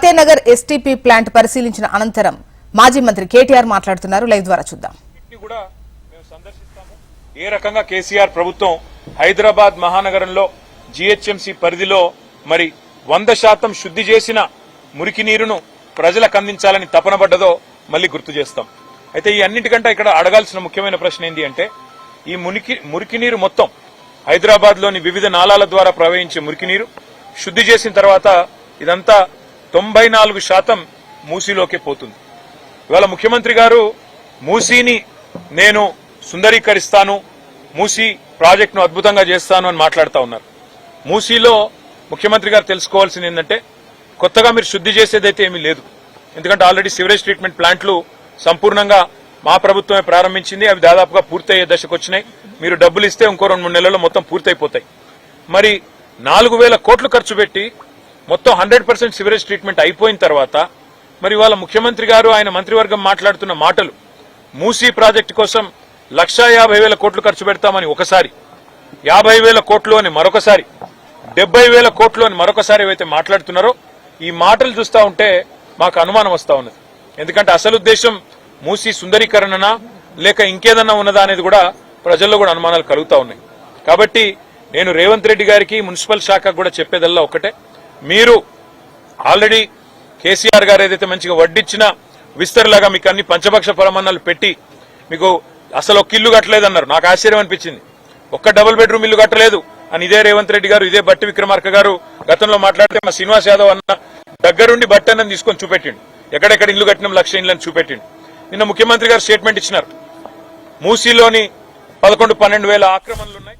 Fatehnagar STP plant పరిశీలించిన అనంతరం మాజీ మంత్రి కేటీఆర్ మాట్లాడుతున్నారు. లైవ్ ద్వారా చూద్దాం. వీటిని కూడా మేము ఏ రకంగా కేసీఆర్ ప్రభుత్వం హైదరాబాద్ మహానగరంలో జీహెచ్ఎంసీ పరిధిలో మరి వంద శాతం శుద్ధి చేసిన మురికి నీరును ప్రజలకు అందించాలని తపనబడ్డదో మళ్ళీ గుర్తు చేస్తాం. అయితే ఈ అన్నిటికంటే ఇక్కడ అడగాల్సిన ముఖ్యమైన ప్రశ్న ఏంటి అంటే ఈ మురికి మురికి నీరు మొత్తం హైదరాబాద్లోని వివిధ నాలాల ద్వారా ప్రవహించే మురికి నీరు శుద్ధి చేసిన తర్వాత ఇదంతా తొంభై నాలుగు శాతం మూసీలోకే పోతుంది. ఇవాళ ముఖ్యమంత్రి గారు మూసీని నేను సుందరీకరిస్తాను మూసీ ప్రాజెక్టును అద్భుతంగా చేస్తాను అని మాట్లాడుతూ ఉన్నారు. మూసీలో ముఖ్యమంత్రి గారు తెలుసుకోవాల్సింది ఏంటంటే కొత్తగా మీరు శుద్ధి చేసేదైతే ఏమీ లేదు. ఎందుకంటే ఆల్రెడీ సివరేజ్ ట్రీట్మెంట్ ప్లాంట్లు సంపూర్ణంగా మా ప్రభుత్వమే ప్రారంభించింది అవి దాదాపుగా పూర్తయ్యే దశకు వచ్చినాయి. మీరు డబ్బులు ఇస్తే ఇంకో రెండు మూడు నెలల్లో మొత్తం పూర్తయిపోతాయి. మరి నాలుగు వేల కోట్లు ఖర్చు పెట్టి మొత్తం హండ్రెడ్ పర్సెంట్ సివరేజ్ ట్రీట్మెంట్ అయిపోయిన తర్వాత మరి వాళ్ళ ముఖ్యమంత్రి గారు ఆయన మంత్రివర్గం మాట్లాడుతున్న మాటలు మూసీ ప్రాజెక్టు కోసం లక్షా యాభై వేల కోట్లు ఖర్చు పెడతామని ఒకసారి యాభై వేల కోట్లు అని మరొకసారి డెబ్బై వేల కోట్లు అని మరొకసారి ఏవైతే మాట్లాడుతున్నారో ఈ మాటలు చూస్తా ఉంటే మాకు అనుమానం వస్తూ ఉన్నది. ఎందుకంటే అసలు ఉద్దేశం మూసీ సుందరీకరణనా లేక ఇంకేదన్నా ఉన్నదా అనేది కూడా ప్రజల్లో కూడా అనుమానాలు కలుగుతా ఉన్నాయి. కాబట్టి నేను రేవంత్ రెడ్డి గారికి మున్సిపల్ శాఖకు కూడా చెప్పేదల్లా ఒకటే. మీరు ఆల్రెడీ కేసీఆర్ గారు ఏదైతే మంచిగా వడ్డిచ్చిన విస్తరలాగా మీకు అన్ని పంచపక్ష పరమన్నాలు పెట్టి మీకు అసలు ఒక ఇల్లు కట్టలేదన్నారు. నాకు ఆశ్చర్యం అనిపించింది. ఒక్క డబుల్ బెడ్రూమ్ ఇల్లు కట్టలేదు అని ఇదే రేవంత్ రెడ్డి గారు ఇదే బట్టి విక్రమార్క గారు గతంలో మాట్లాడితే మా శ్రీనివాస్ యాదవ్ అన్న దగ్గరుండి బట్టి అన్నది తీసుకొని చూపెట్టిండు. ఎక్కడెక్కడ ఇల్లు కట్టిన లక్ష అని చూపెట్టిండు. నిన్న ముఖ్యమంత్రి గారు స్టేట్మెంట్ ఇచ్చినారు. మూసీలోని పదకొండు పన్నెండు వేల ఆక్రమణలు ఉన్నాయి.